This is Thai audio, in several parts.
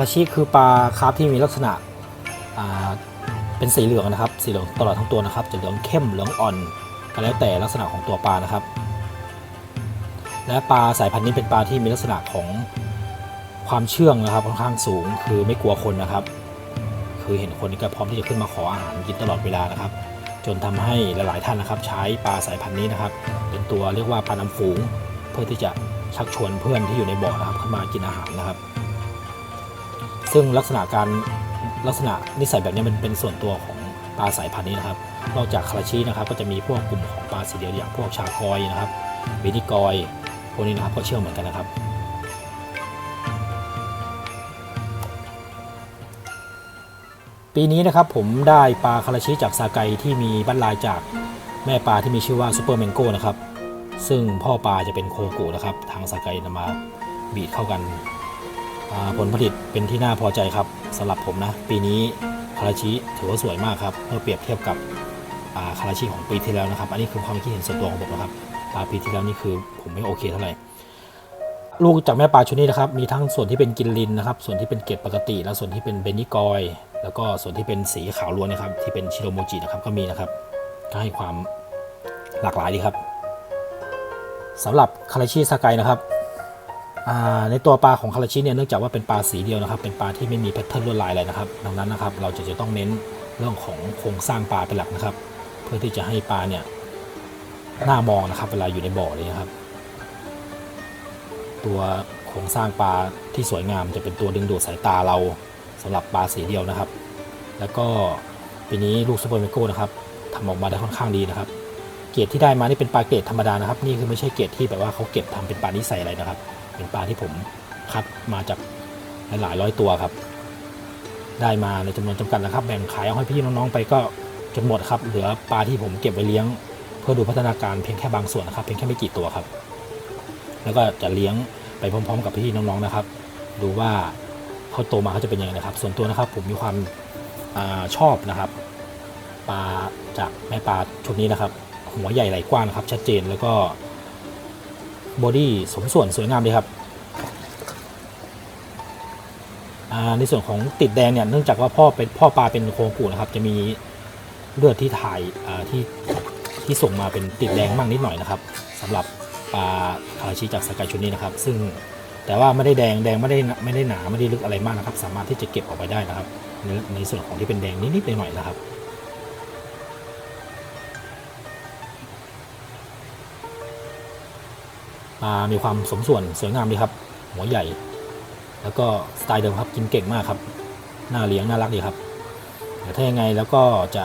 ราชิคือปลาคาร์ฟที่มีลักษณะเป็นสีเหลืองนะครับ สีเหลืองตลอดทั้งตัวนะครับ จะเหลืองเข้มเหลืองอ่อนก็แล้วแต่ลักษณะของตัวปลานะครับ และปลาสายพันธุ์นี้เป็นปลาที่มีลักษณะของความเชื่องนะครับค่อนข้างสูง คือไม่กลัวคนนะครับ คือเห็นคนนี่ก็พร้อมที่จะขึ้นมาขออาหารกินตลอดเวลานะครับ จนทำให้หลายๆท่านนะครับ ใช้ปลาสายพันธุ์นี้นะครับ เป็นตัวเรียกว่าปลาน้ำฝูง เพื่อที่จะชักชวนเพื่อนที่อยู่ในบ่อนะครับเข้ามากินอาหารนะครับ ซึ่งลักษณะการลักษณะนิสัยแบบนี้มันเป็นส่วนตัวของปลาสายพันธุ์นี้นะครับ นอกจากคาราชินะครับ ก็จะมีพวกกลุ่มของปลาสีเดียวอย่างพวกชากอยนะครับเบนิกอยพวกนี้นะครับก็เชื่องเหมือนกันนะครับ ปีนี้นะครับผมได้ปลาคาราชิจากซาไกที่มีบั้นลายจากแม่ปลาที่มีชื่อว่าซูเปอร์เมนโก้นะครับ ซึ่งพ่อปลาจะเป็นโคกุนะครับ ทางซาไกนำมาบีดเข้ากัน ผลผลิตเป็นที่น่าพอใจครับสำหรับผมนะ ปีนี้คาราชิถือว่าสวยมากครับเมื่อเปรียบเทียบกับาคาราชิของปีที่แล้วนะครับ อันนี้คือความคิดเห็นส่วนตัวของผมนะครับปลาปีที่แล้วนี่คือผมไม่โอเคเท่าไหร่ลูกจากแม่ปลาชุดนี้นะครับมีทั้งส่วนที่เป็นกินลินนะครับ ส่วนที่เป็นเกล็ดปกติ และส่วนที่เป็นเบนิกอย แล้วก็ส่วนที่เป็นสีขาวล้วนนะครับที่เป็นชิโรโมจินะครับก็มีนะครับก็ให้ความหลากหลายดีครับสำหรับคาราชิซาไกนะครับ ในตัวปลาของคาราชิเนี่ยเนื่องจากว่าเป็นปลาสีเดียวนะครับ เป็นปลาที่ไม่มีแพทเทิร์นลวดลายอะไรนะครับ ดังนั้นนะครับเราจะจะต้องเน้นเรื่องของโครงสร้างปลาเป็นหลักนะครับ เพื่อที่จะให้ปลาเนี่ยน่ามองนะครับ เวลาอยู่ในบ่อเลยนะครับ ตัวโครงสร้างปลาที่สวยงามจะเป็นตัวดึงดูดสายตาเราสำหรับปลาสีเดียวนะครับ แล้วก็ปีนี้ลูกซูเปอร์เมโก้นะครับทำออกมาได้ค่อนข้างดีนะครับ เกรดที่ได้มานี่เป็นปลาเกรดธรรมดานะครับ นี่คือไม่ใช่เกรดที่แบบว่าเขาเก็บทำเป็นปลานิสัยอะไรนะครับ เป็นปลาที่ผมคัดมาจากหลายร้อยตัวครับ ได้มาในจำนวนจำกัดนะครับ แบ่งขายเอาให้พี่น้องๆไปก็จนหมดครับ เหลือปลาที่ผมเก็บไว้เลี้ยง เพื่อดูพัฒนาการเพียงแค่บางส่วนนะครับ เพียงแค่ไม่กี่ตัวครับ แล้วก็จะเลี้ยงไปพร้อม ๆ กับพี่น้องๆนะครับ ดูว่าเขาโตมาเขาจะเป็นยังไงนะครับ ส่วนตัวนะครับผมมีความอชอบนะครับปลาจากแม่ปลาชุดนี้นะครับ หัวใหญ่ไหลกว้างนะครับ ชัดเจนแล้วก็ บอดี้สมส่วนสวยงามเลยครับในส่วนของติดแดงเนี่ยเนื่องจากว่าพ่อเป็นพ่อปลาเป็นโคกุนะครับ จะมีเลือดที่ถ่ายที่ที่ส่งมาเป็นติดแดงบ้างนิดหน่อยนะครับสำหรับปลาคาราชิจากสกายชุดนี้นะครับ ซึ่งแต่ว่าไม่ได้แดงแดงไม่ได้ไม่ได้หนาไม่ได้ลึกอะไรมากนะครับ สามารถที่จะเก็บออกไปได้นะครับในในส่วนของที่เป็นแดงนิดๆหน่อยๆนะครับ มีความสมส่วนสวยงามดีครับ หัวใหญ่ แล้วก็สไตล์เดิมครับกินเก่งมากครับน่าเลี้ยงน่ารักดีครับเดี๋ยวถ้ายังไงแล้วก็จะ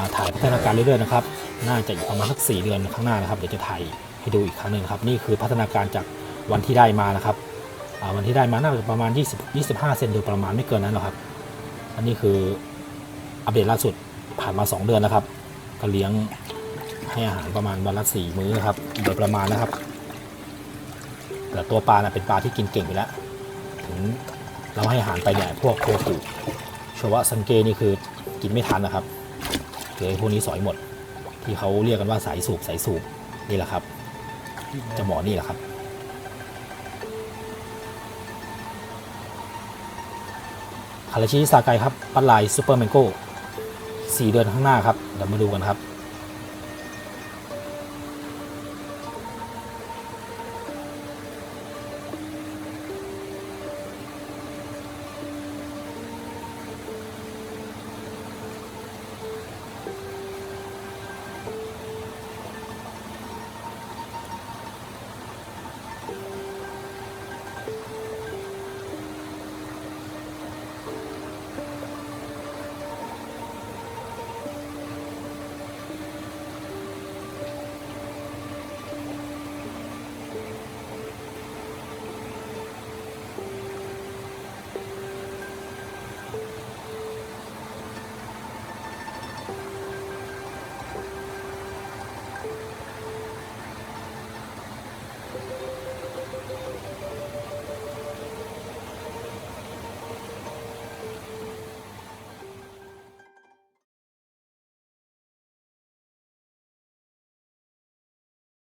าถ่ายพัฒนาการเรื่อยๆนะครับ น่าจะอีกประมาณสักสี่เดือนข้างหน้านะครับ เดี๋ยวจะถ่ายให้ดูอีกครั้งหนึ่งครับ นี่คือพัฒนาการจากวันที่ได้มานะครับวันที่ได้มาน่าจะประมาณ 20 25 เซนโดยประมาณไม่เกินนั้นหรอกครับ อันนี้คืออัปเดตล่าสุดผ่านมา 2 เดือนนะครับ ก็เลี้ยงให้อาหารประมาณวันละสี่มื้อครับโดยประมาณนะครับ แต่ตัวปลานะเป็นปลาที่กินเก่งอยู่แล้ว ถึงเราให้อาหารไปเนี่ยพวกโคกุชวะซังเกนี่คือกินไม่ทันนะครับเจอพวกนี้สอยหมด ที่เขาเรียกกันว่าสายสูบสายสูบนี่แหละครับจะหมอนี่แหละครับคาราชิซาไกครับปันลายซูเปอร์แมงโก้สี่เดือนข้างหน้าครับเดี๋ยวมาดูกันครับ